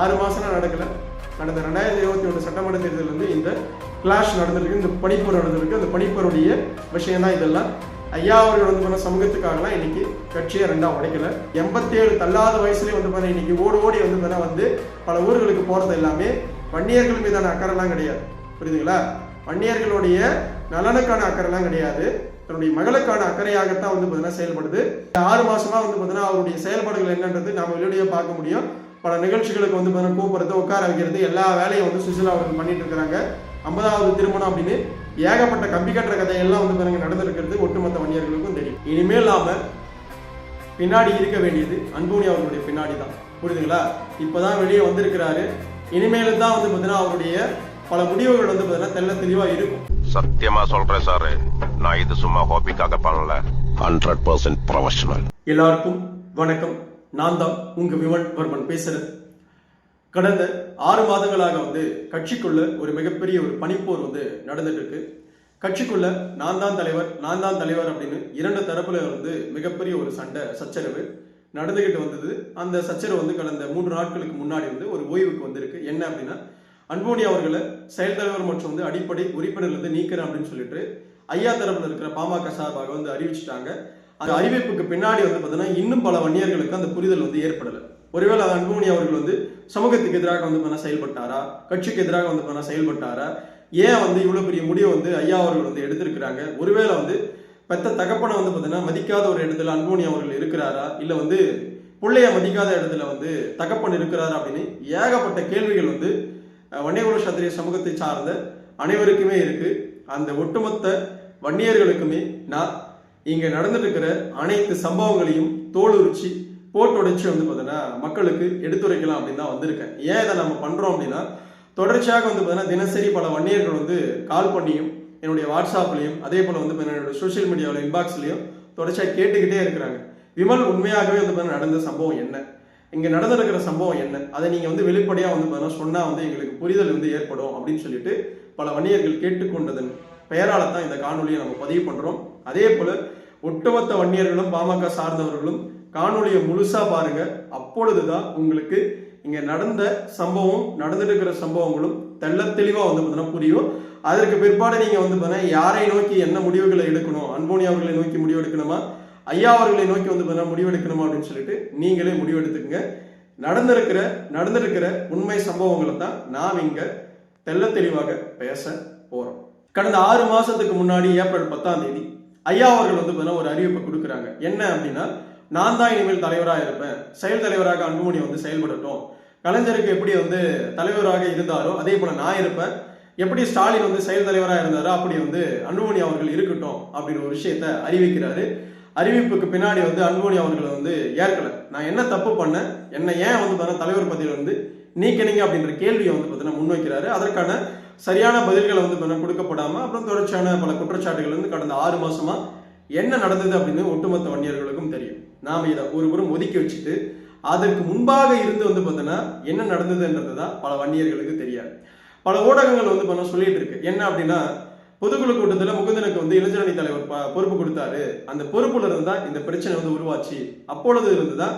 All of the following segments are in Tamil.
ஆறு மாதம்லாம் நடக்கலை. கடந்த ரெண்டாயிரத்தி இருபத்தி ஒன்று சட்டமன்ற தேர்தலில் வந்து இந்த கிளாஷ் நடந்திருக்கு இந்த பனிப்போர் நடந்திருக்கு. அந்த பணிப்பூருடைய விஷயம் தான் இதெல்லாம். ஐயா அவர்கள் வந்து பண்ண சமூகத்துக்காகலாம் இன்னைக்கு கட்சியை ரெண்டா உடைக்கல. எண்பத்தி ஏழு தள்ளாத வயசுலேயே வந்து பண்ண இன்னைக்கு ஓடி ஓடி வந்து பண்ண வந்து பல ஊர்களுக்கு போகிறது எல்லாமே வன்னியர்கள் மீதான அக்கறைலாம் கிடையாது. புரியுதுங்களா? வன்னியர்களுடைய நலனுக்கான அக்கறைலாம் கிடையாது. தன்னுடைய மகளுக்கான அக்கறையாகத்தான் வந்து பார்த்தீங்கன்னா செயல்படுது. இந்த ஆறு மாசமா வந்து பார்த்தீங்கன்னா அவருடைய செயல்பாடுகள் என்னன்றது நாம வெளியே பார்க்க முடியும். பல நிகழ்ச்சிகளுக்கு வந்து பார்த்தீங்கன்னா கூப்பிடுறது உட்கார வைக்கிறது எல்லா வேலையும் வந்து சுசிலா அவர்கள் பண்ணிட்டு இருக்கிறாங்க. ஐம்பதாவது திருமணம் அப்படின்னு ஏகப்பட்ட கம்பி கட்டுற கதையெல்லாம் வந்து பாருங்க நடந்திருக்கிறது ஒட்டுமொத்த வன்னியர்களுக்கும் தெரியும். இனிமேல் நாம பின்னாடி இருக்க வேண்டியது அன்போனி அவர்களுடைய பின்னாடி தான் புரியுதுங்களா? இப்பதான் வெளியே வந்திருக்கிறாரு. இனிமேல் தான் வந்து பார்த்தீங்கன்னா அவருடைய பல முடிவுகள் வந்து பார்த்தீங்கன்னா தெள்ள தெளிவா இருக்கும். சத்தியமா சொல்றேன் சார் நான் இது சும்மா ஹாபிக்காக பண்ணல. ஹண்ட்ரட் பர்சன்ட் ப்ரொஃபஷனல் எல்லாருக்கும் வணக்கம். நான் தான் உங்க விமல் வர்மன் பேசுறேன் கடந்த ஆறு மாதங்களாக வந்து கட்சிக்குள்ள ஒரு மிகப்பெரிய ஒரு பனிப்போர் வந்து நடந்துட்டு இருக்கு கட்சிக்குள்ள நான் தான் தலைவர் நான் தான் தலைவர் அப்படின்னு இரண்டு தரப்புல வந்து மிகப்பெரிய ஒரு சண்டை சச்சரவு நடந்துகிட்டு வந்தது. அந்த சச்சரவு வந்து கடந்த மூன்று நாட்களுக்கு முன்னாடி வந்து ஒரு ஓய்வுக்கு வந்திருக்கு. என்ன அப்படின்னா அன்போனி அவர்களை செயல் தலைவர் மற்றும் வந்து அடிப்படை உறுப்பினர்ல வந்து நீக்கிறேன் அப்படின்னு சொல்லிட்டு ஐயா தரப்புல இருக்கிற பாமக சார்பாக வந்து அறிவிச்சிட்டாங்க. அந்த அறிவிப்புக்கு பின்னாடி வந்து பார்த்தீங்கன்னா இன்னும் பல வன்னியர்களுக்கு அந்த புரிதல் வந்து ஏற்படலை. ஒருவேளை அது அன்புமணி அவர்கள் வந்து சமூகத்துக்கு எதிராக வந்து பண்ண செயல்பட்டாரா? கட்சிக்கு எதிராக வந்து பண்ண செயல்பட்டாரா? ஏன் வந்து இவ்வளோ பெரிய முடிவை வந்து ஐயா அவர்கள் வந்து எடுத்திருக்கிறாங்க? ஒருவேளை வந்து பெத்த தகப்பனை வந்து பார்த்தீங்கன்னா மதிக்காத ஒரு இடத்துல அன்புமணி அவர்கள் இருக்கிறாரா? இல்லை வந்து பிள்ளைய மதிக்காத இடத்துல வந்து தகப்பன் இருக்கிறாரா அப்படின்னு ஏகப்பட்ட கேள்விகள் வந்து வன்னியகுல சத்திரிய சமூகத்தை சார்ந்த அனைவருக்குமே இருக்கு. அந்த ஒட்டுமொத்த வன்னியர்களுக்குமே நான் இங்கே நடந்துட்டு அனைத்து சம்பவங்களையும் தோல் உரிச்சு போட்டு உடைச்சு வந்து பார்த்தீங்கன்னா மக்களுக்கு எடுத்துரைக்கலாம் அப்படின்னு தான் வந்திருக்கேன். ஏன் இதை நம்ம பண்ணுறோம் அப்படின்னா தொடர்ச்சியாக வந்து பார்த்தீங்கன்னா தினசரி பல வன்னியர்கள் வந்து கால் பண்ணியும் என்னுடைய வாட்ஸ்அப்லையும் அதே போல் வந்து பார்த்தீங்கன்னா என்னுடைய சோஷியல் மீடியாவில் இன்பாக்ஸ்லையும் தொடர்ச்சியாக கேட்டுக்கிட்டே இருக்கிறாங்க. விமல் உண்மையாகவே வந்து பார்த்தீங்கன்னா நடந்த சம்பவம் என்ன? இங்கே நடந்திருக்கிற சம்பவம் என்ன? அதை நீங்கள் வந்து வெளிப்படையாக வந்து பார்த்தீங்கன்னா சொன்னால் வந்து எங்களுக்கு புரிதல் வந்து ஏற்படும் அப்படின்னு சொல்லிட்டு பல வன்னியர்கள் கேட்டுக்கொண்டதன் பெயரால் தான் இந்த காணொலியை நம்ம பதிவு பண்ணுறோம் அதே போல ஒட்டுமொத்த வன்னியர்களும் பாமக சார்ந்தவர்களும் காணொலியை முழுசா பாருங்க. அப்பொழுதுதான் உங்களுக்கு இங்க நடந்த சம்பவம் நடந்துட்டு இருக்கிற சம்பவங்களும் தெள்ள தெளிவா வந்து பார்த்தீங்கன்னா புரியும். அதற்கு பிற்பாடு நீங்க வந்து பார்த்தீங்கன்னா யாரை நோக்கி என்ன முடிவுகளை எடுக்கணும் அன்போனி அவர்களை நோக்கி முடிவு எடுக்கணுமா ஐயா அவர்களை நோக்கி வந்து பார்த்தீங்கன்னா முடிவு எடுக்கணுமா அப்படின்னு சொல்லிட்டு நீங்களே முடிவு எடுத்துக்கங்க. நடந்திருக்கிற நடந்திருக்கிற உண்மை சம்பவங்களை தான் நாம் இங்க தெள்ள தெளிவாக பேச போறோம். கடந்த ஆறு மாசத்துக்கு முன்னாடி ஏப்ரல் பத்தாம் தேதி ஐயா அவர்கள் வந்து பார்த்தீங்கன்னா ஒரு அறிவிப்பை கொடுக்குறாங்க. என்ன அப்படின்னா நான் தான் இனிமேல் தலைவராக இருப்பேன். செயல் தலைவராக அன்புமணி வந்து செயல்படட்டும். கலைஞருக்கு எப்படி வந்து தலைவராக இருந்தாரோ அதே போல நான் இருப்பேன். எப்படி ஸ்டாலின் வந்து செயல் தலைவராக இருந்தாரோ அப்படி வந்து அன்புமணி அவர்கள் இருக்கட்டும் அப்படின்னு ஒரு விஷயத்த அறிவிக்கிறாரு. அறிவிப்புக்கு பின்னாடி வந்து அன்புமணி அவர்கள் வந்து ஏற்கல. நான் என்ன தப்பு பண்ணேன்? என்ன ஏன் வந்து பார்த்தீங்கன்னா தலைவர் பதவியில் வந்து நீக்கினீங்க அப்படின்ற கேள்வியை வந்து பார்த்தீங்கன்னா முன்வைக்கிறாரு. அதற்கான சரியான பதில்களை வந்து கொடுக்கப்படாமல் அப்புறம் தொடர்ச்சியான பல குற்றச்சாட்டுகள் வந்து கடந்த ஆறு மாசமா என்ன நடந்தது அப்படின்னு ஒட்டுமொத்த வன்னியர்களுக்கும் தெரியும். நாம இதை ஒருபுறம் ஒதுக்கி வச்சுட்டு அதற்கு முன்பாக இருந்து வந்து பார்த்தோன்னா என்ன நடந்ததுன்றது தான் பல வன்னியர்களுக்கு தெரியாது. பல ஊடகங்கள் வந்து பண்ண சொல்லிட்டு இருக்கு என்ன அப்படின்னா பொதுக்குழு கூட்டத்தில் முகுந்தனுக்கு வந்து இளைஞரணி தலைவர் ப- பொறுப்பு கொடுத்தாரு. அந்த பொறுப்புல இருந்து தான் இந்த பிரச்சனை வந்து உருவாச்சு. அப்பொழுது இருந்து தான்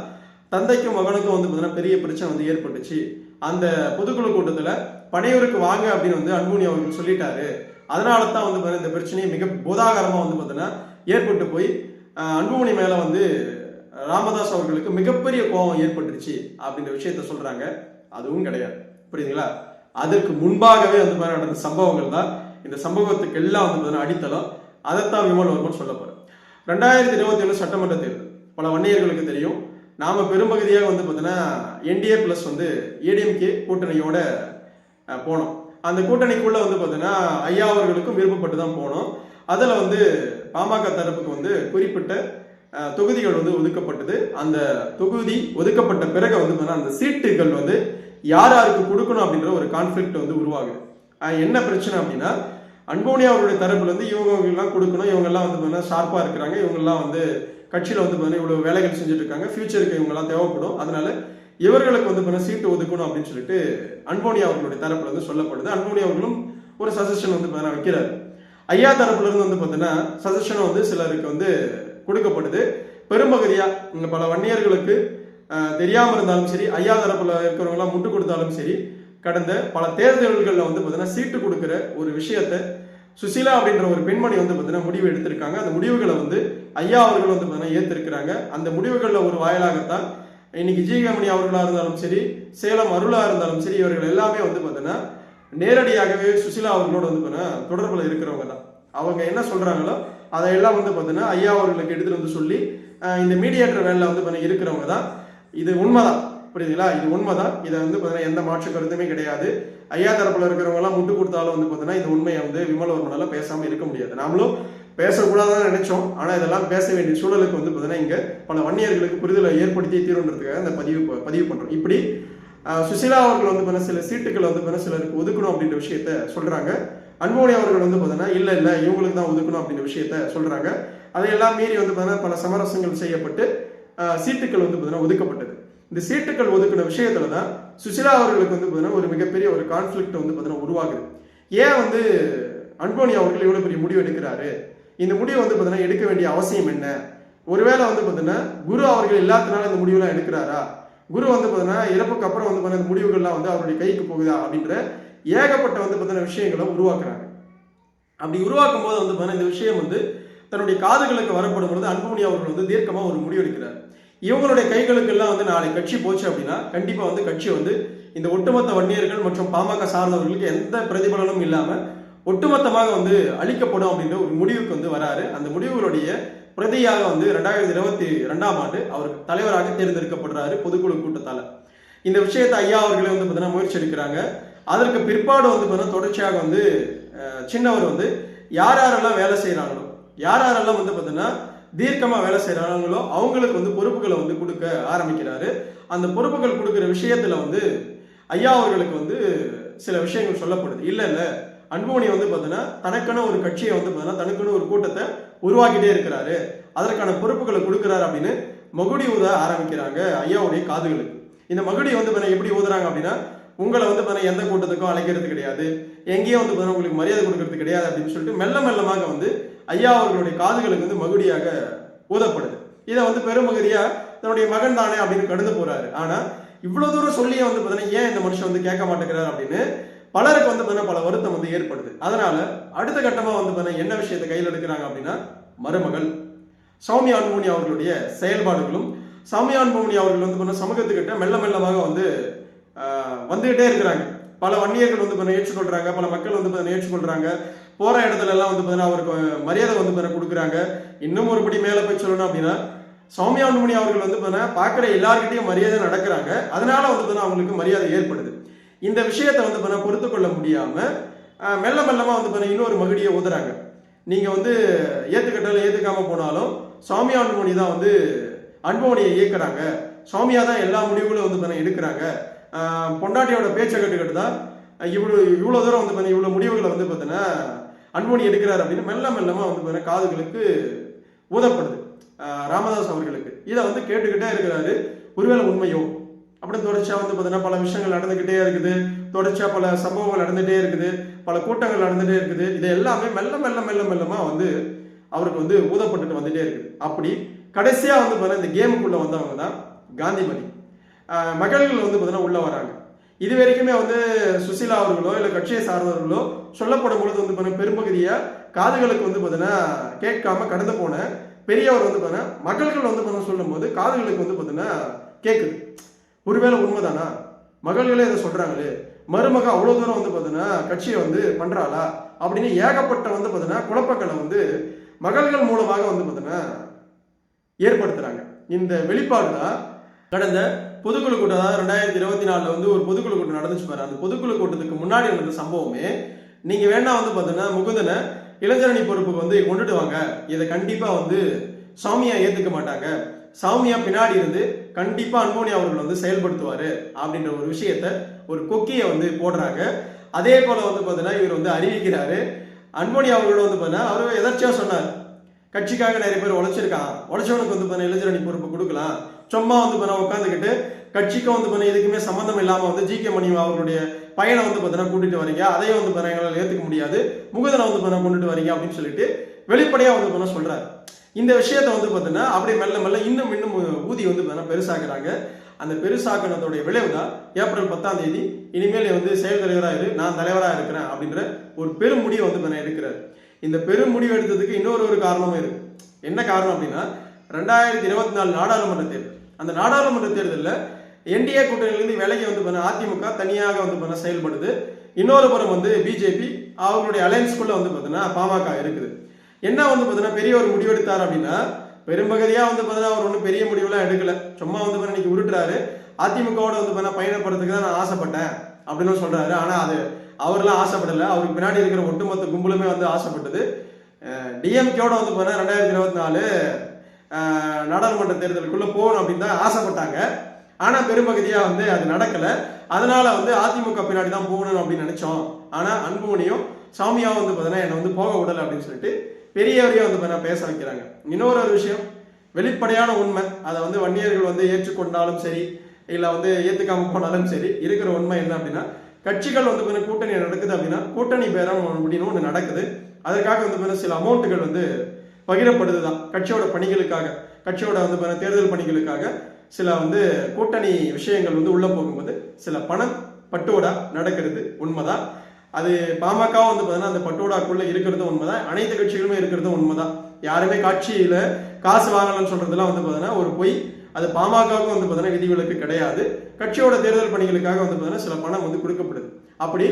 தந்தைக்கும் மகனுக்கும் வந்து பார்த்தீங்கன்னா பெரிய பிரச்சனை வந்து ஏற்பட்டுச்சு. அந்த பொதுக்குழு கூட்டத்துல பனையூருக்கு வாங்க அப்படின்னு வந்து அன்புமணி அவர்கள் சொல்லிட்டாரு. அதனால தான் வந்து பார்த்தீங்கன்னா இந்த பிரச்சனையை மிக போதாகரமா வந்து பார்த்தீங்கன்னா ஏற்பட்டு போய் அன்புமணி மேல வந்து ராமதாஸ் அவர்களுக்கு மிகப்பெரிய கோபம் ஏற்பட்டுருச்சு அப்படின்ற விஷயத்த சொல்றாங்க. அதுவும் கிடையாது. புரியுதுங்களா? அதற்கு முன்பாகவே வந்து மாதிரி நடந்த சம்பவங்கள் தான். இந்த சம்பவத்துக்கு எல்லாம் வந்து பார்த்தீங்கன்னா அடித்தளம். அதைத்தான் விமல் வர்மன் சொல்ல போறேன் ரெண்டாயிரத்தி இருபத்தி ஏழு சட்டமன்ற தேர்தல். பல வன்னியர்களுக்கு தெரியும். நாம பெரும்பகுதியாக வந்து பார்த்தீங்கன்னா என்டிஏ பிளஸ் வந்து ஏடிஎம்கே கூட்டணியோட போனோம். அந்த கூட்டணிக்குள்ள வந்து பார்த்தீங்கன்னா ஐயா அவர்களுக்கும் விருப்பப்பட்டு தான் போனோம். அதில் வந்து பாமக தரப்புக்கு வந்து குறிப்பிட்ட தொகுதிகள் வந்து ஒதுக்கப்பட்டது. அந்த தொகுதி ஒதுக்கப்பட்ட பிறகு வந்து பார்த்தீங்கன்னா அந்த சீட்டுகள் வந்து யார் யாருக்கு கொடுக்கணும் அப்படின்ற ஒரு கான்ஃப்ளிக்ட் வந்து உருவாகுது. என்ன பிரச்சனை அப்படின்னா அன்போனியா அவருடைய தரப்புல இருந்து இவங்க எல்லாம் கொடுக்கணும். இவங்க எல்லாம் வந்து பார்த்தீங்கன்னா ஷார்ப்பா இருக்கிறாங்க. இவங்க எல்லாம் வந்து கட்சியில் வந்து பார்த்தீங்கன்னா இவ்வளோ வேலைகள் செஞ்சுட்டு இருக்காங்க ஃபியூச்சருக்கு இவங்கெல்லாம் தேவைப்படும். அதனால இவர்களுக்கு வந்து பார்த்தீங்கன்னா சீட்டு ஒதுக்கணும் அப்படின்னு சொல்லிட்டு அன்போனியா அவர்களுடைய தரப்புல வந்து சொல்லப்படுது. அன்போனியா அவர்களும் ஒரு சஜஷன் வந்து பார்த்தீங்கன்னா வைக்கிறார். ஐயா தரப்புல இருந்து வந்து பார்த்தீங்கன்னா சஜஷன் வந்து சிலருக்கு வந்து கொடுக்கப்படுது. பெரும்பகுதியா இங்கே பல வன்னியர்களுக்கு தெரியாமல் இருந்தாலும் சரி ஐயா தரப்புல இருக்கிறவங்களாம் முட்டு கொடுத்தாலும் சரி கடந்த பல தேர்தல்களில் வந்து பார்த்தீங்கன்னா சீட்டு கொடுக்குற ஒரு விஷயத்தை சுசிலா அப்படின்ற ஒரு பெண்மணி வந்து பார்த்தீங்கன்னா முடிவு எடுத்திருக்காங்க. அந்த முடிவுகளை வந்து ஐயா அவர்கள் வந்து பார்த்தீங்கன்னா ஏற்றிருக்கிறாங்க அந்த முடிவுகளில் ஒரு வாயிலாகத்தான் இன்னைக்கு ஜீகமணி அவர்களா இருந்தாலும் சரி சேலம் அருளா இருந்தாலும் சரி இவர்கள் எல்லாமே வந்து பார்த்தீங்கன்னா நேரடியாகவே சுசிலா அவர்களோட வந்து பார்த்தீங்கன்னா தொடர்பில் இருக்கிறவங்க தான். அவங்க என்ன சொல்றாங்களோ அதையெல்லாம் வந்து பார்த்தீங்கன்னா ஐயா அவர்களுக்கு எடுத்துட்டு வந்து சொல்லி இந்த மீடியேட்டர் வேலையில் வந்து பார்த்தீங்கன்னா இருக்கிறவங்க தான். இது உண்மைதான். புரியுதுங்களா? இது உண்மைதான். இதை வந்து பார்த்தீங்கன்னா எந்த மாற்று கருத்துமே கிடையாது. ஐயா தரப்புல இருக்கிறவங்க எல்லாம் முட்டு கொடுத்தாலும் வந்து பார்த்தீங்கன்னா இந்த உண்மையை வந்து விமலவர்மனால பேசாம இருக்க முடியாது. நாமளும் பேசக்கூடாதுன்னு நினைச்சோம். ஆனால் இதெல்லாம் பேச வேண்டிய சூழலுக்கு வந்து பார்த்தீங்கன்னா இங்கே பல வன்னியர்களுக்கு புரிதலை ஏற்படுத்தி தீர்வுன்றதுக்காக இந்த பதிவு பதிவு பண்ணுறோம் இப்படி சுசிலா அவர்கள் வந்து பார்த்தீங்கன்னா சில சீட்டுகளை வந்து பார்த்தீங்கன்னா சிலருக்கு ஒதுக்கணும் அப்படின்ற விஷயத்த சொல்கிறாங்க அன்புமணி அவர்கள் வந்து பார்த்தீங்கன்னா இல்லை இல்லை இவங்களுக்கு தான் ஒதுக்கணும் அப்படின்ற விஷயத்த சொல்கிறாங்க அதையெல்லாம் மீறி வந்து பார்த்தீங்கன்னா பல சமரசங்கள் செய்யப்பட்டு சீட்டுகள் வந்து பார்த்தீங்கன்னா ஒதுக்கப்பட்டது. இந்த சீட்டுகள் ஒதுக்கின விஷயத்துல தான் சுசிலா அவர்களுக்கு வந்து பார்த்தீங்கன்னா ஒரு மிகப்பெரிய ஒரு கான்ஃப்ளிக்ட் வந்து பார்த்தீங்கன்னா உருவாகுது. ஏன் வந்து அன்போனி அவர்கள் இவ்வளோ பெரிய முடிவு எடுக்கிறாரு? இந்த முடிவு வந்து பார்த்தீங்கன்னா எடுக்க வேண்டிய அவசியம் என்ன? ஒருவேளை வந்து பார்த்தீங்கன்னா குரு அவர்கள் இல்லாதனால இந்த முடிவுலாம் எடுக்கிறாரா? குரு வந்து பார்த்தீங்கன்னா இறப்புக்கு அப்புறம் வந்து பார்த்தீங்கன்னா இந்த முடிவுகள்லாம் வந்து அவருடைய கைக்கு போகுதா அப்படின்ற ஏகப்பட்ட வந்து பார்த்தீங்கன்னா விஷயங்களை உருவாக்குறாங்க அப்படி உருவாக்கும் போது வந்து பார்த்தீங்கன்னா இந்த விஷயம் வந்து தன்னுடைய காதுகளுக்கு வரப்படும் பொழுது அன்புமணி அவர்கள் வந்து தீர்க்கமாக ஒரு முடிவு எடுக்கிறார். இவங்களுடைய கைகளுக்கு எல்லாம் வந்து நாளை கட்சி போச்சு அப்படின்னா கண்டிப்பாக வந்து கட்சி வந்து இந்த ஒட்டுமொத்த வன்னியர்கள் மற்றும் பாமக சார்ந்தவர்களுக்கு எந்த பிரதிபலனும் இல்லாமல் ஒட்டுமொத்தமாக வந்து அழிக்கப்படும் அப்படின்ற ஒரு முடிவுக்கு வந்து வராரு. அந்த முடிவுகளுடைய பிரதியாக வந்து ரெண்டாயிரத்தி இருபத்தி ரெண்டாம் ஆண்டு அவர் தலைவராக தேர்ந்தெடுக்கப்படுறாரு பொதுக்குழு கூட்டத்தால. இந்த விஷயத்தை ஐயா அவர்களே வந்து பார்த்தீங்கன்னா முயற்சி எடுக்கிறாங்க. அதற்கு பிற்பாடு வந்து பார்த்தீங்கன்னா தொடர்ச்சியாக வந்து சின்னவர் வந்து யார் யாரெல்லாம் வேலை செய்கிறாங்களோ யார் யாரெல்லாம் வந்து பார்த்தீங்கன்னா தீர்க்கமாக வேலை செய்கிறாங்களோ அவங்களுக்கு வந்து பொறுப்புகளை வந்து கொடுக்க ஆரம்பிக்கிறாரு. அந்த பொறுப்புகள் கொடுக்குற விஷயத்துல வந்து ஐயா அவர்களுக்கு வந்து சில விஷயங்கள் சொல்லப்படுது. இல்லை இல்லை. அன்புமணி வந்து பார்த்தீங்கன்னா தனக்கான ஒரு கட்சியை வந்து பார்த்தீங்கன்னா தனக்குன்னு ஒரு கூட்டத்தை உருவாக்கிட்டே இருக்கிறாரு. அதற்கான பொறுப்புகளை கொடுக்குறாரு அப்படின்னு மகுடி ஊத ஆரம்பிக்கிறாங்க ஐயாவுடைய காதுகளுக்கு. இந்த மகுடி வந்து பார்த்தீங்கன்னா எப்படி ஊதுறாங்க அப்படின்னா உங்களை வந்து பார்த்தீங்கன்னா எந்த கூட்டத்துக்கும் அழைக்கிறது கிடையாது. எங்கேயும் வந்து பார்த்தீங்கன்னா உங்களுக்கு மரியாதை கொடுக்கறது கிடையாது அப்படின்னு சொல்லிட்டு மெல்ல மெல்லமாக வந்து ஐயா அவர்களுடைய காதுகளுக்கு வந்து மகுடியாக ஊதப்படுது. இதை வந்து பெருமகுதியா தன்னுடைய மகன் தானே அப்படின்னு கடந்து போறாரு. ஆனா இவ்வளவு தூரம் சொல்லியே வந்து பார்த்தீங்கன்னா ஏன் இந்த மனுஷன் வந்து கேட்க மாட்டேங்கிறார் அப்படின்னு பலருக்கு வந்து பார்த்தீங்கன்னா பல வருத்தம் வந்து ஏற்படுது. அதனால அடுத்த கட்டமா வந்து பார்த்தீங்கன்னா என்ன விஷயத்தை கையில் எடுக்கிறாங்க அப்படின்னா மருமகள் சௌமியா அன்புமணி அவர்களுடைய செயல்பாடுகளும் சௌமியா அன்புமணி அவர்கள் வந்து பார்த்தீங்கன்னா சமூகத்துக்கிட்ட மெல்ல மெல்லமாக வந்து வந்துகிட்டே இருக்கிறாங்க. பல வன்னியர்கள் வந்து பார்த்தீங்கன்னா ஏற்றுக்கொள்றாங்க பல மக்கள் வந்து பார்த்தீங்கன்னா ஏற்றுக்கொள்றாங்க. போற இடத்துல எல்லாம் வந்து பார்த்தீங்கன்னா அவருக்கு மரியாதை வந்து பார்த்தீங்கன்னா கொடுக்குறாங்க. இன்னும் ஒரு படி மேல போய் சொல்லணும் அப்படின்னா சௌமியா அன்புமணி அவர்கள் வந்து பார்த்தீங்கன்னா பார்க்குற எல்லார்கிட்டையும் மரியாதை நடக்கிறாங்க. அதனால வந்து பார்த்தீங்கன்னா அவங்களுக்கு மரியாதை ஏற்படுது. இந்த விஷயத்தை வந்து பண்ண பொறுத்து கொள்ள முடியாமல் மெல்ல மெல்லமாக வந்து பண்ண இன்னொரு மகுடியை ஊதுறாங்க. நீங்கள் வந்து ஏற்றுக்கிட்டாலும் ஏற்றுக்காமல் போனாலும் சாமி அன்புமணி தான் வந்து அன்புமணியை இயக்குறாங்க. சாமியாக தான் எல்லா முடிவுகளும் வந்து பண்ண எடுக்கிறாங்க. பொண்டாட்டியோட பேச்சை கட்டுக்கிட்டு தான் இவ்வளோ இவ்வளோ தூரம் வந்து பண்ண இவ்வளோ முடிவுகளை வந்து பார்த்தீங்கன்னா அன்புமணி எடுக்கிறார் அப்படின்னு மெல்ல மெல்லமாக வந்து பார்த்தீங்கன்னா காதுகளுக்கு ஊதப்படுது. ராமதாஸ் அவர்களுக்கு. இதை வந்து கேட்டுக்கிட்டே இருக்கிறாரு. ஒருவேளை உண்மையோ? அப்படி தொடர்ச்சியாக வந்து பார்த்தீங்கன்னா பல விஷயங்கள் நடந்துக்கிட்டே இருக்குது. தொடர்ச்சியாக பல சம்பவங்கள் நடந்துகிட்டே இருக்குது. பல கூட்டங்கள் நடந்துகிட்டே இருக்குது. இது எல்லாமே மெல்ல மெல்ல மெல்ல மெல்லமாக வந்து அவருக்கு வந்து ஊதப்பட்டுட்டு வந்துட்டே இருக்குது. அப்படி கடைசியாக வந்து பார்த்தீங்கன்னா இந்த கேமுக்குள்ளே வந்தவங்க தான் காந்திமதி. மகள்கள் வந்து பார்த்தீங்கன்னா உள்ள வராங்க. இது வரைக்குமே வந்து சுசிலா அவர்களோ இல்லை கட்சியை சார்ந்தவர்களோ சொல்லப்படும் பொழுது வந்து பார்த்தீங்கன்னா பெரும்பகுதியை காதுகளுக்கு வந்து பார்த்தீங்கன்னா கேட்காம கடந்து போன பெரியவர் வந்து பார்த்தீங்கன்னா மகள்கள் வந்து பார்த்தீங்கன்னா சொல்லும்போது காதுகளுக்கு வந்து பார்த்தீங்கன்னா கேட்குது ஒருவேளை உண்மைதானா? மகள்களே இதை சொல்றாங்களே. மருமக அவ்வளோ தூரம் வந்து பார்த்தீங்கன்னா கட்சியை வந்து பண்றாளா? அப்படின்னு ஏகப்பட்ட வந்து பார்த்தீங்கன்னா குழப்பங்களை வந்து மகள்கள் மூலமாக வந்து பார்த்தீங்கன்னா ஏற்படுத்துறாங்க. இந்த வெளிப்பாடு தான் கடந்த பொதுக்குழு கூட்டம் அதாவது ரெண்டாயிரத்தி இருபத்தி நாலுல வந்து ஒரு பொதுக்குழு கூட்டம் நடந்துச்சு பாரு. அந்த பொதுக்குழு கூட்டத்துக்கு முன்னாடி நடந்த சம்பவமே நீங்க வேணா வந்து பார்த்தீங்கன்னா முகுந்தனை இளைஞரணி பொறுப்புக்கு வந்து கொண்டுட்டு வாங்க. இதை கண்டிப்பா வந்து சாமியா ஏத்துக்க மாட்டாங்க. சாமியா பின்னாடி இருந்து கண்டிப்பா அன்போனியா அவர்கள் வந்து செயல்படுத்துவார் அப்படின்ற ஒரு விஷயத்த ஒரு கொக்கியை வந்து போடுறாங்க. அதே போல வந்து பார்த்தீங்கன்னா இவர் வந்து அறிவிக்கிறாரு. அன்போனியா அவர்கள் வந்து பார்த்தீங்கன்னா அவர் எதர்ச்சியா சொன்னார். கட்சிக்காக நிறைய பேர் உழைச்சிருக்கான். உழைச்சவனுக்கு வந்து பார்த்தீங்கன்னா இளைஞரணி பொறுப்பு கொடுக்கலாம். சும்மா வந்து பண்ண உட்காந்துக்கிட்டு கட்சிக்கும் வந்து பண்ண எதுக்குமே சம்மந்தம் இல்லாம வந்து ஜி கே மணி அவருடைய பையனை வந்து பார்த்தீங்கன்னா கூட்டிட்டு வரீங்க. அதையும் வந்து பார்த்தீங்கன்னா எங்களால் ஏற்றுக்க முடியாது. முகுதனை வந்து பண்ண கொண்டுட்டு வரீங்க அப்படின்னு சொல்லிட்டு வெளிப்படையாக வந்து பண்ண சொல்கிறார் இந்த விஷயத்த வந்து பார்த்தீங்கன்னா அப்படியே மெல்ல மெல்ல இன்னும் இன்னும் ஊதி வந்து பார்த்தீங்கன்னா பெருசாக்குறாங்க. அந்த பெருசாக்கினதோடைய விளைவு தான் ஏப்ரல் பத்தாம் தேதி. இனிமேல் வந்து செயல் தலைவராக இரு நான் தலைவராக இருக்கிறேன் அப்படின்ற ஒரு பெரும் முடிவை வந்து பண்ண எடுக்கிறார். இந்த பெரும் முடிவு எடுத்ததுக்கு இன்னொரு ஒரு காரணமும் இருக்கு. என்ன காரணம் அப்படின்னா ரெண்டாயிரத்தி இருபத்தி நாலு நாடாளுமன்ற தேர்தல். அந்த நாடாளுமன்ற தேர்தலில் என்டிஏ கூட்டணியிலிருந்து விலகி வந்து பண்ண அதிமுக தனியாக வந்து பண்ண செயல்படுது. இன்னொரு புறம் வந்து பிஜேபி அவங்களுடைய அலையன்ஸ்குள்ளே வந்து பார்த்தீங்கன்னா பாமக இருக்குது. என்ன வந்து பார்த்தீங்கன்னா பெரிய ஒரு முடிவெடுத்தார் அப்படின்னா பெரும்பகுதியாக வந்து பார்த்தீங்கன்னா அவர் ஒன்றும் பெரிய முடிவுலாம் எடுக்கல. சும்மா வந்து பார்த்தீங்கன்னா இன்னைக்கு உருட்டுறாரு. அதிமுகவோட வந்து பார்த்தீங்கன்னா பயணப்படுறதுக்கு தான் நான் ஆசைப்பட்டேன் அப்படின்னு சொல்றாரு. ஆனால் அது அவர்லாம் ஆசைப்படலை. அவருக்கு பின்னாடி இருக்கிற ஒட்டுமொத்த கும்பலுமே வந்து ஆசைப்பட்டது. டிஎம்கேவோட வந்து பார்த்தீங்கன்னா ரெண்டாயிரத்தி இருபத்தி நாலு நாடாளுமன்ற தேர்தலுக்குள்ளே போகணும் அப்படின்னு தான் ஆசைப்பட்டாங்க. ஆனால் பெரும்பகுதியாக வந்து அது நடக்கலை. அதனால வந்து அதிமுக பின்னாடி தான் போகணும் அப்படின்னு நினைச்சோம். ஆனால் அன்புமணியும் சாமியாவும் வந்து பார்த்தீங்கன்னா என்னை வந்து போக விடலை அப்படின்னு சொல்லிட்டு பெரியவரையும் வந்து பார்த்தீங்கன்னா பேச வைக்கிறாங்க. இன்னொரு ஒரு விஷயம் வெளிப்படையான உண்மை அதை வந்து வன்னியர்கள் வந்து ஏற்றுக்கொண்டாலும் சரி இல்லை வந்து ஏற்றுக்காம போனாலும் சரி இருக்கிற உண்மை என்ன அப்படின்னா கட்சிகள் வந்து பார்த்தீங்கன்னா கூட்டணி நடக்குது அப்படின்னா கூட்டணி பேரம் அப்படின்னு ஒன்று நடக்குது. அதற்காக வந்து பார்த்தீங்கன்னா சில அமௌண்ட்டுகள் வந்து பகிரப்படுது தான் கட்சியோட பணிகளுக்காக கட்சியோட வந்து பார்த்தீங்கன்னா தேர்தல் பணிகளுக்காக சில வந்து கூட்டணி விஷயங்கள் வந்து உள்ளே போகும்போது சில பணம் பட்டோடா நடக்கிறது உண்மைதான். அது பாமகவும் வந்து பார்த்தீங்கன்னா அந்த பட்டோடாக்குள்ள இருக்கிறது உண்மைதான். அனைத்து கட்சிகளுமே இருக்கிறது உண்மைதான். யாருமே காட்சியில் காசு வாங்கலன்னு சொல்கிறதுலாம் வந்து பார்த்தீங்கன்னா ஒரு பொய். அது பாமகவுக்கும் வந்து பார்த்தீங்கன்னா விதிவிலக்கு கிடையாது. கட்சியோட தேர்தல் பணிகளுக்காக வந்து பார்த்தீங்கன்னா சில பணம் வந்து கொடுக்கப்படுது. அப்படி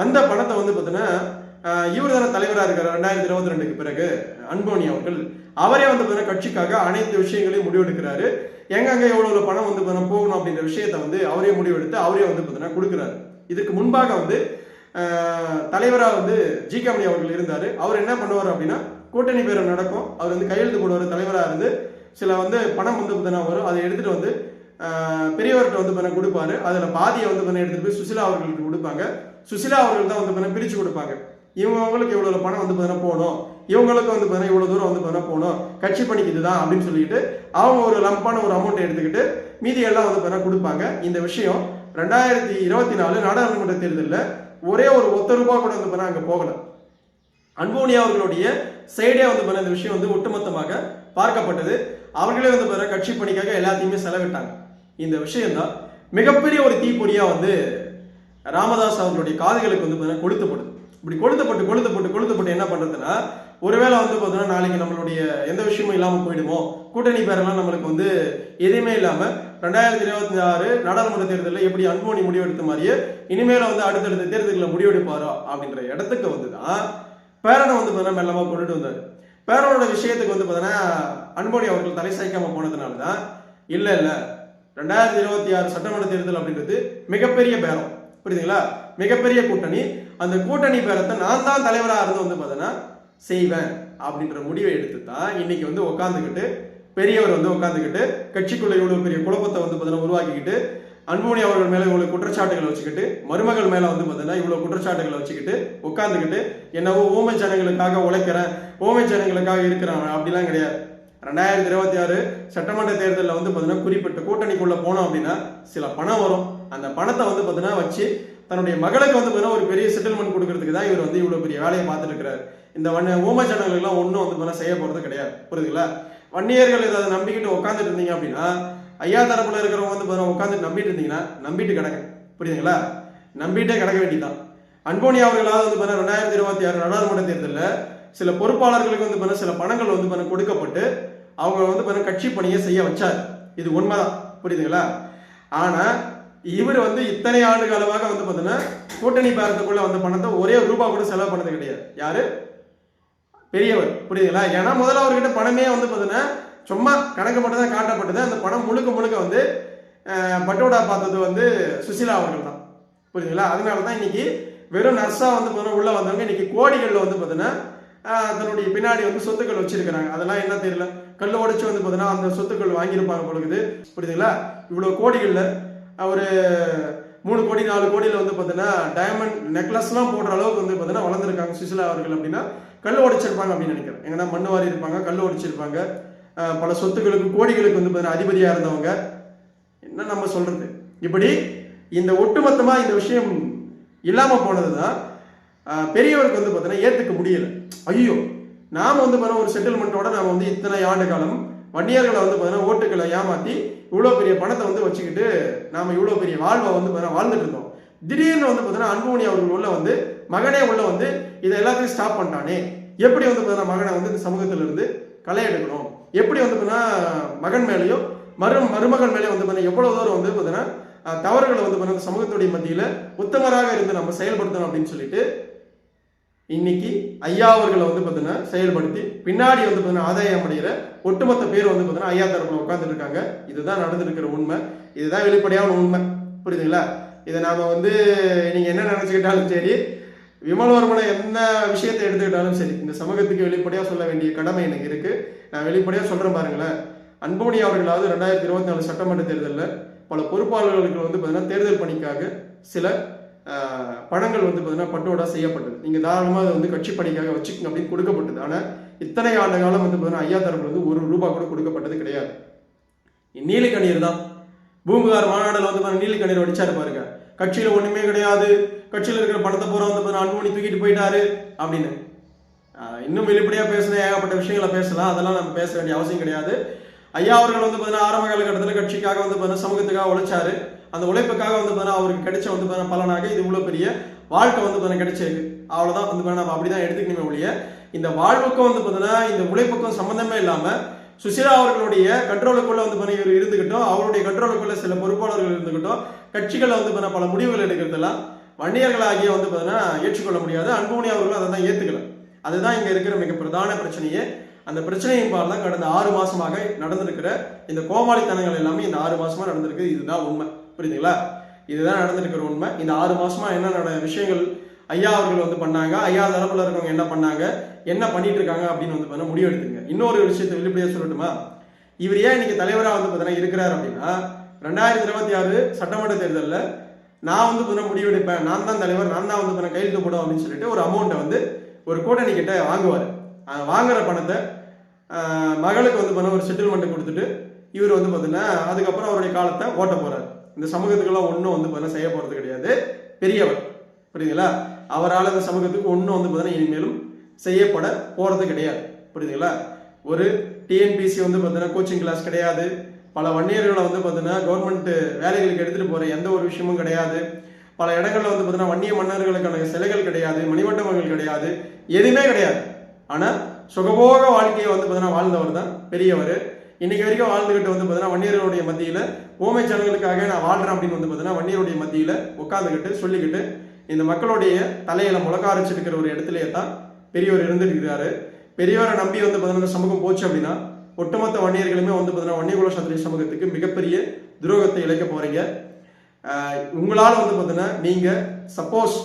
வந்த பணத்தை வந்து பார்த்தீங்கன்னா இவர் தானே தலைவராக இருக்கிற ரெண்டாயிரத்தி இருபத்தி ரெண்டுக்கு பிறகு அன்போனி அவர்கள். அவரே வந்து பார்த்தீங்கன்னா கட்சிக்காக அனைத்து விஷயங்களையும் முடிவெடுக்கிறாரு. எங்கெங்கே எவ்வளோ பணம் வந்து பார்த்தீங்கன்னா போகணும் அப்படின்ற விஷயத்த வந்து அவரே முடிவெடுத்து அவரே வந்து பார்த்தீங்கன்னா கொடுக்குறாரு. இதுக்கு முன்பாக வந்து தலைவராக வந்து ஜி கமணி அவர்கள் இருந்தார். அவர் என்ன பண்ணுவார் அப்படின்னா கூட்டணி பேரம் நடக்கும். அவர் வந்து கையெழுத்து போடுவார் தலைவராக இருந்து. சில வந்து பணம் வந்து பார்த்தீங்கன்னா வரும். அதை எடுத்துட்டு வந்து பெரியவர்கிட்ட வந்து பண்ண கொடுப்பாரு. அதில் பாதியை வந்து பண்ண எடுத்துட்டு போய் சுசிலா அவர்களுக்கு கொடுப்பாங்க. சுசிலா அவர்கள் தான் வந்து பண்ண பிரித்து கொடுப்பாங்க. இவங்கவுங்களுக்கு இவ்வளோ பணம் வந்து பார்த்தீங்கன்னா போகணும்? இவங்களுக்கு வந்து பார்த்தீங்கன்னா இவ்வளோ தூரம் வந்து பார்த்தீங்கன்னா போகணும்? கட்சி பணிக்கு இதுதான் அப்படின்னு சொல்லிட்டு அவங்க ஒரு லம்பான ஒரு அமௌண்ட் எடுத்துக்கிட்டு மீதி எல்லாம் வந்து பார்த்தீங்கன்னா கொடுப்பாங்க. இந்த விஷயம் ரெண்டாயிரத்தி இருபத்தி நாலு நாடாளுமன்ற தேர்தலில் ஒரே ஒரு ஒத்த ரூபா கூட வந்து பண்ண அங்கே போகல. அன்போனியா அவர்களுடைய சைடே வந்து பண்ண இந்த விஷயம் வந்து ஒட்டுமொத்தமாக பார்க்கப்பட்டது. அவர்களே வந்து பண்ண கட்சி பணிக்காக எல்லாத்தையுமே செலவிட்டாங்க. இந்த விஷயம்தான் மிகப்பெரிய ஒரு தீப்பொறியா வந்து ராமதாஸ் அவர்களுடைய காதுகளுக்கு வந்து பார்த்தீங்கன்னா கொளுத்தப்படுது இப்படி கொளுத்தப்பட்டு கொளுத்தப்பட்டு கொளுத்தப்பட்டு என்ன பண்றதுன்னா ஒருவேளை வந்து பார்த்தோன்னா நாளைக்கு நம்மளுடைய எந்த விஷயமும் இல்லாமல் போயிடுமோ கூட்டணி பேரெல்லாம் நம்மளுக்கு வந்து எதுவுமே இல்லாம ரெண்டாயிரத்தி இருபத்தி ஆறு நாடாளுமன்ற தேர்தலில் எப்படி அன்போனி முடிவெடுத்த மாதிரியே இனிமேல வந்து அடுத்தடுத்த தேர்தலில் முடிவெடுப்பாரோ அப்படின்ற இடத்துக்கு வந்து தான் பேரனை வந்து பார்த்தீங்கன்னா மெல்லமாக கொண்டுட்டு வந்தார். பேரனோட விஷயத்துக்கு வந்து பார்த்தீங்கன்னா அன்போனி அவர்கள் தலை சாய்க்காம போனதுனால தான் இல்லை இல்லை. ரெண்டாயிரத்தி இருபத்தி ஆறு சட்டமன்ற தேர்தல் அப்படின்றது மிகப்பெரிய பேரம். புரியுதுங்களா? மிகப்பெரிய கூட்டணி. அந்த கூட்டணி பேரத்தை நான் தான் தலைவராக இருந்து வந்து பார்த்தீங்கன்னா செய்வேன் அப்படின்ற முடிவை எடுத்து தான் இன்னைக்கு வந்து உட்காந்துக்கிட்டு பெரியவர் வந்து உட்காந்துக்கிட்டு கட்சிக்குள்ள இவ்வளவு பெரிய குழப்பத்தை பார்த்தீங்கன்னா உருவாக்கிக்கிட்டு அன்புமணி அவர்கள் மேல இவ்வளவு குற்றச்சாட்டுகளை வச்சுக்கிட்டு மருமகள் மேல வந்து பார்த்தீங்கன்னா இவ்வளவு குற்றச்சாட்டுகளை வச்சுக்கிட்டு உட்காந்துக்கிட்டு என்னவோ ஊமை ஜனங்களுக்காக உழைக்கிறேன் ஊமை ஜனங்களுக்காக இருக்கிறான் அப்படிலாம் கிடையாது. ரெண்டாயிரத்தி இருபத்தி ஆறு சட்டமன்ற தேர்தலில் வந்து பார்த்தீங்கன்னா குறிப்பிட்ட கூட்டணிக்குள்ள போனோம் அப்படின்னா சில பணம் வரும். அந்த பணத்தை வந்து பார்த்தீங்கன்னா வச்சு தன்னுடைய மகளுக்கு வந்து பார்த்தீங்கன்னா ஒரு பெரிய செட்டில்மெண்ட் கொடுக்கறதுக்கு தான் இவர் வந்து இவ்வளவு பெரிய வேலையை பார்த்துட்டு இருக்கிறார். இந்த வண்ண ஊமை ஜனங்களுக்குலாம் ஒன்றும் வந்து பார்த்தீங்கன்னா செய்ய போறது கிடையாது. புரியுதுங்களா? வன்னியர்கள் இதை நம்பிக்கிட்டு உட்காந்துட்டு இருந்தீங்க அப்படின்னா ஐயா தரப்புல இருக்கிறவங்க வந்து பார்த்தீங்கன்னா உட்காந்து நம்பிட்டு இருந்தீங்கன்னா நம்பிட்டு கிடக்க. புரியுதுங்களா? நம்பிட்டே கிடக்க வேண்டியதான் அன்போனி அவர்களாவது வந்து பார்த்தீங்கன்னா ரெண்டாயிரத்தி இருபத்தி ஆறு நாடாளுமன்ற தேர்தலில் சில பொறுப்பாளர்களுக்கு வந்து பார்த்தீங்கன்னா சில பணங்கள் வந்து பார்த்தீங்கன்னா கொடுக்கப்பட்டு அவங்க வந்து பார்த்தீங்கன்னா கட்சி பணியை செய்ய வச்சார். இது உண்மைதான். புரியுதுங்களா? ஆனா இவர் வந்து இத்தனை ஆண்டு காலமாக வந்து பார்த்தீங்கன்னா கூட்டணி பேரத்துக்குள்ள வந்த பணத்தை ஒரே ரூபா கூட செலவு பண்ணது கிடையாது. யாரு? பெரியவர். புரியுதுங்களா? ஏன்னா முதல்ல அவர்கிட்ட பணமே வந்து பார்த்தீங்கன்னா சும்மா கணக்கு மட்டும் தான் காட்டப்பட்டது. அந்த படம் முழுக்க முழுக்க வந்து பட்டோடா பார்த்தது வந்து சுசிலா அவர்கள் தான். புரியுதுங்களா? அதனால தான் இன்னைக்கு வெறும் நர்ஸாக வந்து பார்த்தீங்கன்னா உள்ள வந்தவங்க இன்னைக்கு கோடிகளில் வந்து பார்த்தீங்கன்னா அதனுடைய தன்னுடைய பின்னாடி வந்து சொத்துக்கள் வச்சிருக்கிறாங்க. அதெல்லாம் என்ன தெரியல. கல் உடைச்சு வந்து பார்த்தீங்கன்னா அந்த சொத்துக்கள் வாங்கியிருப்பாங்க பொழுது புரியுதுங்களா? இவ்வளோ கோடிகளில் ஒரு மூணு கோடி நாலு கோடியில் வந்து பார்த்தீங்கன்னா டைமண்ட் நெக்லஸ்லாம் போடுற அளவுக்கு வந்து பார்த்தீங்கன்னா வளர்ந்துருக்காங்க சுசிலா அவர்கள் அப்படின்னா கல் உடைச்சிருப்பாங்க அப்படின்னு நினைக்கிறேன். எங்கன்னா மண்ணு வாரி இருப்பாங்க கல் உடைச்சிருப்பாங்க. பல சொத்துக்களுக்கு கோடிகளுக்கு வந்து பார்த்தீங்கன்னா அதிபதியாக இருந்தவங்க. என்ன நம்ம சொல்றது? இப்படி இந்த ஒட்டுமொத்தமாக இந்த விஷயம் இல்லாமல் போனது தான் பெரியவருக்கு வந்து பார்த்தீங்கன்னா ஏற்றுக்க முடியலை. ஐயோ நாம் வந்து பாருங்க ஒரு செட்டில்மெண்ட்டோட நாம் வந்து இத்தனை ஆண்டு காலம் வன்னியர்களை வந்து பார்த்தீங்கன்னா ஓட்டுக்களை ஏமாற்றி இவ்வளோ பெரிய பணத்தை வந்து வச்சுக்கிட்டு நாம் இவ்வளோ பெரிய வாழ்வை வந்து பார்த்தீங்கன்னா வாழ்ந்துட்டு இருந்தோம். திடீர்னு வந்து பார்த்தீங்கன்னா அன்புமணி அவர்கள் உள்ள வந்து மகனே உள்ள வந்து இதை எல்லாத்தையும் ஸ்டாப் பண்ணிட்டானே. எப்படி வந்து பார்த்தீங்கன்னா மகனை வந்து இந்த சமூகத்திலிருந்து களை எடுக்கணும்? எப்படி வந்து பார்த்தீங்கன்னா மகன் மேலேயும் மரு மருமகன் மேலேயும் வந்து பார்த்தீங்கன்னா எவ்வளவு தூரம் வந்து பார்த்தீங்கன்னா தவறுகளை வந்து பார்த்தீங்கன்னா சமூகத்துடைய மத்தியில் உத்தமராக இருந்து நம்ம செயல்படுத்தணும் அப்படின்னு சொல்லிட்டு இன்னைக்கு ஐயா அவர்களை வந்து பார்த்தீங்கன்னா செயல்படுத்தி பின்னாடி வந்து பார்த்தீங்கன்னா ஆதாயம் அடைகிற ஒட்டுமொத்த பேர் வந்து பார்த்தீங்கன்னா ஐயா தரப்பில் உட்காந்துட்டு இருக்காங்க. இதுதான் நடந்திருக்கிற உண்மை. இதுதான் வெளிப்படையான உண்மை. புரியுதுங்களா? இதை நாம் வந்து நீங்கள் என்ன நினச்சிக்கிட்டாலும் சரி விமல்வர்மனை என்ன விஷயத்தை எடுத்துக்கிட்டாலும் சரி இந்த சமூகத்துக்கு வெளிப்படையாக சொல்ல வேண்டிய கடமை எனக்கு இருக்குது நான் வெளிப்படையாக சொல்கிறேன் பாருங்களேன். அன்புமணி அவர்களாவது ரெண்டாயிரத்தி இருபத்தி நாலு சட்டமன்ற தேர்தலில் பல பொறுப்பாளர்களுக்கு வந்து பார்த்தீங்கன்னா தேர்தல் பணிக்காக சில பணங்கள் வந்து பார்த்தீங்கன்னா பட்டோடா செய்யப்பட்டது. நீங்கள் தாராளமாக அதை வந்து கட்சி பணிக்காக வச்சுக்கோங்க அப்படின்னு கொடுக்கப்பட்டது. ஆனால் இத்தனை ஆண்டு காலம் வந்து பார்த்தீங்கன்னா ஐயா தரப்புல வந்து ஒரு ரூபாய் கூட கொடுக்கப்பட்டது கிடையாது. நீலக்கண்ணீர் தான். பூம்புகார் மாநாடுல வந்து பார்த்தீங்கன்னா நீலிக்கண்ணீர் வடிச்சாரு பாருங்க. கட்சியில ஒண்ணுமே கிடையாது. கட்சியில இருக்கிற பணத்தை பூரா வந்து பார்த்தீங்கன்னா அன்புமணி தூக்கிட்டு போயிட்டாரு அப்படின்னு. இன்னும் வெளிப்படையாக பேசுன ஏகப்பட்ட விஷயங்களை பேசலாம். அதெல்லாம் நம்ம பேச வேண்டிய அவசியம் கிடையாது. ஐயா அவர்கள் வந்து பார்த்தீங்கன்னா ஆரம்ப காலகட்டத்தில் கட்சிக்காக வந்து பார்த்தீங்கன்னா சமூகத்துக்காக உழைச்சாரு. அந்த உழைப்புக்காக வந்து பார்த்தீங்கன்னா அவருக்கு கிடைச்ச வந்து பார்த்தீங்கன்னா பலனாக இது இவ்வளோ பெரிய வாழ்க்கை வந்து பார்த்தீங்கன்னா கிடைச்சிருக்கு. அவ்வளோதான் வந்து பார்த்தீங்கன்னா நம்ம அப்படிதான் எடுத்துக்கணுமே ஒழிய இந்த வாழ்வுக்கும் வந்து பார்த்தீங்கன்னா இந்த உழைப்புக்கும் சம்மந்தமே இல்லாமல் சுசிலா அவர்களுடைய கண்ட்ரோலுக்குள்ள வந்து பண்ணி இவர் இருந்துகிட்டோம். அவருடைய கண்ட்ரோலுக்குள்ள சில பொறுப்பாளர்கள் இருந்துகிட்டோம். கட்சிகளை வந்து பண்ண பல முடிவுகள் எடுக்கிறதெல்லாம் வன்னியர்களாகிய வந்து பார்த்தீங்கன்னா ஏற்றுக்கொள்ள முடியாது. அன்புமணி அவர்களும் அதை தான் ஏற்றுக்கல அதுதான் இங்கே இருக்கிற மிக பிரதான பிரச்சனையே. அந்த பிரச்சனையின் பால் தான் கடந்த ஆறு மாசமாக நடந்திருக்கிற இந்த கோமாளித்தனங்கள் எல்லாமே இந்த ஆறு மாசமா நடந்திருக்கு இதுதான் உண்மை. புரியுதுங்களா? இதுதான் நடந்திருக்கிற உண்மை. இந்த ஆறு மாசமா என்ன நட விஷயங்கள் ஐயா அவர்கள் வந்து பண்ணாங்க. ஐயா தரப்புல இருக்கவங்க என்ன பண்ணாங்க? என்ன பண்ணிட்டு இருக்காங்க அப்படின்னு வந்து பார்த்தா முடிவு எடுத்துங்க இன்னொரு விஷயத்தை வெளிப்படையா சொல்லட்டுமா? இவர் ஏன் இன்னைக்கு தலைவராக வந்து பார்த்தீங்கன்னா இருக்கிறார் அப்படின்னா ரெண்டாயிரத்தி இருபத்தி ஆறு சட்டமன்ற தேர்தலில் நான் வந்து பார்த்தீங்கன்னா முடிவெடுப்பேன். நான் தான் தலைவர் நான் தான் வந்து பார்த்தீங்கன்னா கையெழுத்து போடும் அப்படின்னு சொல்லிட்டு ஒரு அமௌண்ட்டை வந்து ஒரு கூட்டணி கிட்ட வாங்குவார். வாங்குற பணத்தை மகளுக்கு வந்து பண்ண ஒரு செட்டில்மெண்ட் கொடுத்துட்டு இவர் வந்து பார்த்தீங்கன்னா அதுக்கப்புறம் அவருடைய காலத்தை ஓட்ட போறாரு. இந்த சமூகத்துக்கெல்லாம் ஒன்றும் வந்து பார்த்தீங்கன்னா செய்ய போறது கிடையாது. பெரியவர். புரியுதுங்களா? அவரால் இந்த சமூகத்துக்கு ஒன்றும் வந்து பார்த்தீங்கன்னா இனிமேலும் செய்யப்பட போறது கிடையாது. புரியுதுங்களா? ஒரு டிஎன்பிசி வந்து பார்த்தீங்கன்னா கோச்சிங் கிளாஸ் கிடையாது. பல வன்னியர்களை வந்து பார்த்தீங்கன்னா கவர்மெண்ட் வேலைகளுக்கு எடுத்துகிட்டு போகிற எந்த ஒரு விஷயமும் கிடையாது. பல இடங்கள்ல வந்து பார்த்தீங்கன்னா வன்னிய மன்னர்களுக்கான சிலைகள் கிடையாது மணிமண்டபங்கள் கிடையாது எதுவுமே கிடையாது. ஆனால் சுகபோக வாழ்க்கையை வந்து பார்த்தீங்கன்னா வாழ்ந்தவர் தான் பெரியவர். இன்னைக்கு வரைக்கும் வாழ்ந்துகிட்டு வந்து பார்த்தீங்கன்னா வன்னியர்களுடைய மத்தியில் ஓமை ஜனங்களுக்காக நான் வாழ்கிறேன் அப்படின்னு வந்து பார்த்தீங்கன்னா வன்னியருடைய மத்தியில் உட்காந்துக்கிட்டு சொல்லிக்கிட்டு இந்த மக்களுடைய தலையில முழக்க அரைச்சிருக்கிற ஒரு இடத்துலயே தான் பெரியவர் இருந்துட்டு பெரியவரை நம்பி வந்து பார்த்தீங்கன்னா சமூகம் போச்சு அப்படின்னா ஒட்டுமொத்த வன்னியர்களுமே வந்து பார்த்தீங்கன்னா வன்னியகுல சத்திரிய சமூகத்துக்கு மிகப்பெரிய துரோகத்தை இழைக்க போறீங்க. உங்களால் வந்து பார்த்தீங்கன்னா நீங்கள் சப்போஸ்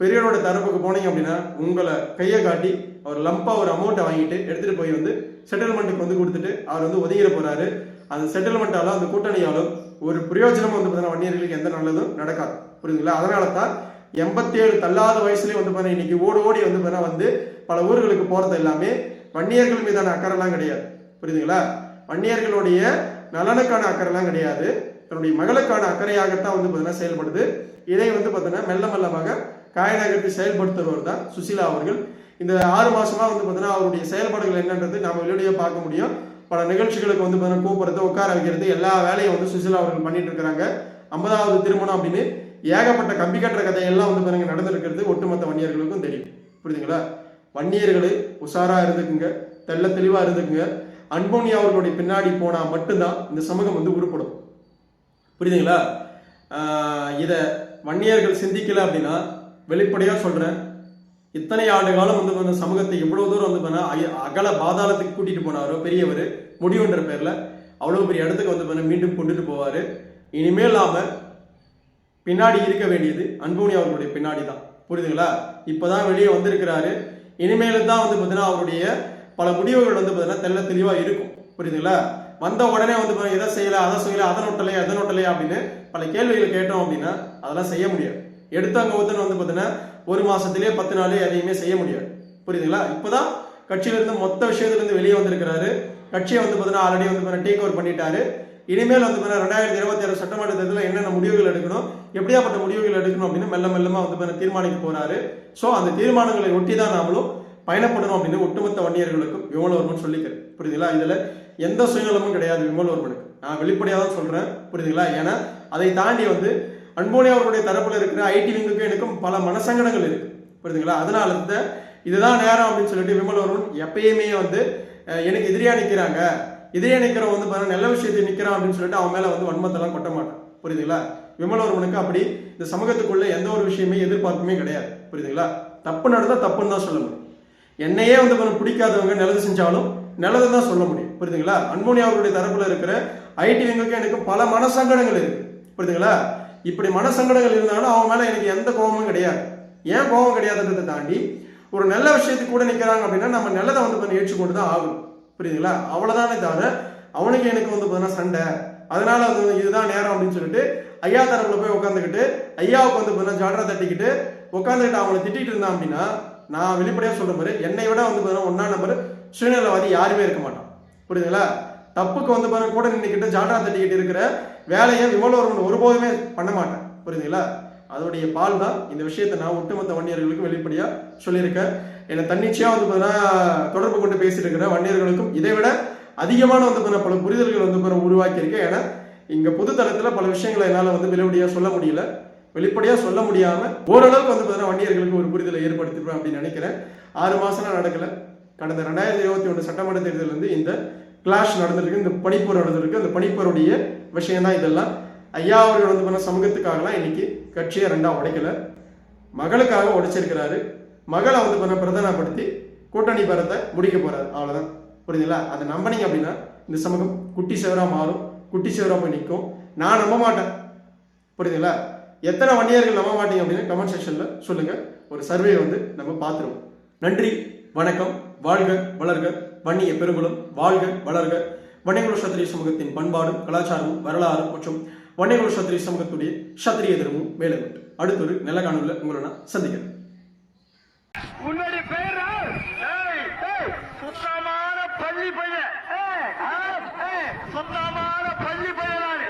பெரியவரோட தரப்புக்கு போனீங்க அப்படின்னா உங்களை கையை காட்டி அவர் லம்பாக ஒரு அமௌண்ட்டை வாங்கிட்டு எடுத்துகிட்டு போய் வந்து செட்டில்மெண்ட்டுக்கு வந்து கொடுத்துட்டு அவர் வந்து ஒதுங்கிட போகிறாரு அந்த செட்டில்மெண்ட்டாலும் அந்த கூட்டணியாலும் ஒரு பிரயோஜனமும் வந்து பார்த்தீங்கன்னா வன்னியர்களுக்கு எந்த நல்லதும் நடக்காது. புரியுதுங்களா? அதனால தான் எண்பத்தேழு தள்ளாத வயசுலயே வந்து பார்த்தீங்கன்னா இன்றைக்கி ஓடி ஓடி வந்து பார்த்தீங்கன்னா வந்து பல ஊர்களுக்கு போகிறது எல்லாமே வன்னியர்கள் மீதான அக்கறைலாம் கிடையாது. புரியுதுங்களா? வன்னியர்களுடைய நலனுக்கான அக்கறைலாம் கிடையாது. தன்னுடைய மகளுக்கான அக்கறையாகத்தான் வந்து பார்த்தீங்கன்னா செயல்படுது. இதை வந்து பார்த்தீங்கன்னா மெல்ல மெல்லமாக காய நகர்த்தி தான் சுசிலா அவர்கள். இந்த ஆறு மாசமா வந்து பார்த்தீங்கன்னா அவருடைய செயல்பாடுகள் என்னன்றது நாம வெளியே பார்க்க முடியும். பல நிகழ்ச்சிகளுக்கு வந்து பார்த்தீங்கன்னா கூப்பிடுறது உட்கார வைக்கிறது எல்லா வேலையும் வந்து சுசிலா அவர்கள் பண்ணிட்டு இருக்கிறாங்க. ஐம்பதாவது திருமணம் அப்படின்னு ஏகப்பட்ட கம்பி கட்டுற கதையெல்லாம் வந்து பாருங்க நடந்திருக்கிறது. ஒட்டுமொத்த வன்னியர்களுக்கும் தெரியும். புரியுதுங்களா? வன்னியர்களே உஷாரா இருந்துக்குங்க. தெள்ள தெளிவா இருந்துக்குங்க. அன்போனி அவர்களுடைய பின்னாடி போனா மட்டும்தான் இந்த சமூகம் வந்து உருப்படும். புரியுதுங்களா? இதை வன்னியர்கள் சிந்திக்கல அப்படின்னா வெளிப்படையாக சொல்கிறேன் இத்தனை ஆண்டு காலம் வந்து இந்த சமூகத்தை இவ்வளோ தூரம் வந்து பண்ண அகல பாதாளத்துக்கு கூட்டிகிட்டு போனாரோ பெரியவர் முடிவுன்ற பேரில் அவ்வளோ பெரிய இடத்துக்கு வந்து பண்ண மீண்டும் கொண்டுட்டு போவார். இனிமேல் நாம பின்னாடி இருக்க வேண்டியது அன்புமணி அவர்களுடைய பின்னாடி தான். புரியுதுங்களா? இப்போ தான் வெளியே வந்திருக்கிறாரு. இனிமேல் தான் வந்து பார்த்தீங்கன்னா அவருடைய பல முடிவுகள் வந்து பார்த்தீங்கன்னா தெள்ள தெளிவாக இருக்கும். புரியுதுங்களா? வந்த உடனே வந்து பாருங்க எதை செய்யல அதை செய்யல அதை நோட்டலையா எதை நோட்டலையா அப்படின்னு பல கேள்விகள் கேட்டோம் அப்படின்னா அதெல்லாம் செய்ய முடியாது. எடுத்தவங்க ஒருத்தன் வந்து பார்த்தீங்கன்னா ஒரு மாசத்திலேயே பத்து நாளே எதையுமே செய்ய முடியாது. புரியுதுங்களா? இப்போதான் கட்சியில இருந்து மொத்த விஷயத்துல இருந்து வெளியே வந்திருக்கிறாரு. கட்சியை வந்து பார்த்தீங்கன்னா ஆல்ரெடி வந்து பார்த்தீங்கன்னா டேக் ஓவர் பண்ணிட்டாரு. இனிமேல் வந்து பார்த்தீங்கன்னா ரெண்டாயிரத்தி இருபத்தி ஆறு சட்டமன்ற தேர்தலில் என்னென்ன முடிவுகள் எடுக்கணும் எப்படியாப்பட்ட முடிவுகள் எடுக்கணும் அப்படின்னு மெல்ல மெல்லமா வந்து பார்த்தீங்கன்னா தீர்மானிக்க போறாரு. ஸோ அந்த தீர்மானங்களை ஒட்டி தான் நாமளும் பயணப்படணும் அப்படின்னு ஒட்டுமொத்த வன்னியர்களுக்கும் வரும்னு சொல்லிக்கிறேன். புரியுதுங்களா? இதுல எந்த சுயநலமும் கிடையாது விமல்வர்மனுக்கு நான் வெளிப்படையாக தான் சொல்கிறேன் புரியுதுங்களா? ஏன்னா அதை தாண்டி வந்து அன்போனி அவர்களுடைய தரப்பில் இருக்கிற ஐடி விங்குக்கும் எனக்கும் பல மனசங்கடங்கள் இருக்கு. புரியுதுங்களா? அதனால இந்த இதுதான் நேரம் அப்படின்னு சொல்லிட்டு விமல்வர்மன் எப்பயுமே வந்து எனக்கு எதிரியா நிற்கிறாங்க எதிரியா நிற்கிற வந்து பாருங்க நல்ல விஷயத்தை நிற்கிறான் அப்படின்னு சொல்லிட்டு அவன் மேலே வந்து வன்மத்தெல்லாம் கொட்ட மாட்டான். புரியுதுங்களா? விமலவர்மனுக்கு அப்படி இந்த சமூகத்துக்குள்ளே எந்த ஒரு விஷயமே எதிர்பார்ப்புமே கிடையாது. புரியுதுங்களா? தப்பு நடந்தால் தப்புன்னு தான் சொல்ல முடியும். என்னையே வந்து பிடிக்காதவங்க நல்லது செஞ்சாலும் நல்லது தான் சொல்ல முடியும். புரியுதுங்களா? அன்போனி அவர்களுடைய தரப்புல இருக்கிற ஐடி விங்குக்கு எனக்கு பல மனசங்கடங்கள் இருக்கு. புரியுதுங்களா? இப்படி மனசங்கடங்கள் இருந்தாலும் அவங்க மேல எனக்கு எந்த கோபமும் கிடையாது. ஏன் கோபம் கிடையாதுன்றதை தாண்டி ஒரு நல்ல விஷயத்துக்கு கூட நிற்கிறாங்க அப்படின்னா நம்ம நல்லதை வந்து கொஞ்சம் ஏற்றுக்கொண்டு தான் ஆகும் புரியுதுங்களா? அவ்வளவுதானே தவிர அவனுக்கு எனக்கு வந்து பார்த்தீங்கன்னா சண்டை. அதனால அது இதுதான் நேரம் அப்படின்னு சொல்லிட்டு ஐயா தரப்புல போய் உட்காந்துக்கிட்டு ஐயாவுக்கு வந்து பார்த்தீங்கன்னா ஜாடரா தட்டிக்கிட்டு உட்காந்துக்கிட்டு அவங்கள திட்டிகிட்டு இருந்தான் அப்படின்னா நான் வெளிப்படையாக சொல்கிற மாதிரி என்னை விட வந்து பார்த்தீங்கன்னா ஒன்னா நம்பர் சுயநலவாதி யாருமே இருக்க மாட்டான். புரியுதுங்களா? தப்புக்கு வந்து பாருங்க கூட நின்றுக்கிட்டு ஜாடரா தட்டிக்கிட்டு இருக்கிற வேலையை விமலவர்மன் ஒருபோதுமே பண்ண மாட்டேன். புரியுதுங்களா? அதோடைய பால் தான் இந்த விஷயத்தை நான் ஒட்டுமொத்த வன்னியர்களுக்கும் வெளிப்படையாக சொல்லியிருக்கேன். என்னை தன்னிச்சையாக வந்து பார்த்தீங்கன்னா தொடர்பு கொண்டு பேசிட்டு இருக்கிற வன்னியர்களுக்கும் இதை விட அதிகமான வந்து பார்த்தீங்கன்னா பல புரிதல்கள் வந்து பிறகு உருவாக்கியிருக்கேன். ஏன்னா இங்கே பொது பல விஷயங்களை என்னால் வந்து வெளிப்படையாக சொல்ல முடியல. வெளிப்படையாக சொல்ல முடியாமல் ஓரளவுக்கு வந்து பார்த்தீங்கன்னா வன்னியர்களுக்கு ஒரு புரிதலை ஏற்படுத்திடுவேன் அப்படின்னு நினைக்கிறேன். ஆறு மாதம்லாம் நடக்கலை. கடந்த ரெண்டாயிரத்தி இருபத்தி ஒன்று சட்டமன்ற தேர்தலில் இருந்து இந்த கிளாஷ் நடந்திருக்கு இந்த பணிப்போர் நடந்திருக்கு அந்த பணிப்போருடைய விஷயம் தான் இதெல்லாம். ஐயா அவர்கள் வந்து பண்ண சமூகத்துக்காகலாம் இன்னைக்கு கட்சியை ரெண்டாக உடைக்கல. மகளுக்காக உடைச்சிருக்கிறாரு. மகளை வந்து பண்ண பிரதானப்படுத்தி கூட்டணி பரத்தை முடிக்க போறாரு. அவ்வளோதான் புரியுதுங்களா? அதை நம்பினீங்க அப்படின்னா இந்த சமூகம் குட்டி சேவராக மாறும். குட்டி சேவரா போய் நிற்கும் நான் நம்ப மாட்டேன். புரியுதுங்களா? எத்தனை வன்னியர்கள் நம்ப மாட்டீங்க அப்படின்னு கமெண்ட் செக்ஷனில் சொல்லுங்கள் ஒரு சர்வே வந்து நம்ம பார்த்துருவோம். நன்றி. வணக்கம். வாழ்க வளர்க வன்னிய பெருங்குளம் வாழ்க வளர்க. வன்னியகுல சத்திரிய சமூகத்தின் பண்பாடும் கலாச்சாரமும் வரலாறும் மற்றும் வன்னியகுல சத்திரிய சமூகத்துடைய சத்திரிய தர்மமும் மேலும் அடுத்த ஒரு நல்ல காணொலியில் உங்களை நான் சந்திக்கிறேன். உன்னுடைய பேரா? சுத்தமான பள்ளி பையன். ஏய், சுத்தமான பள்ளி பையன்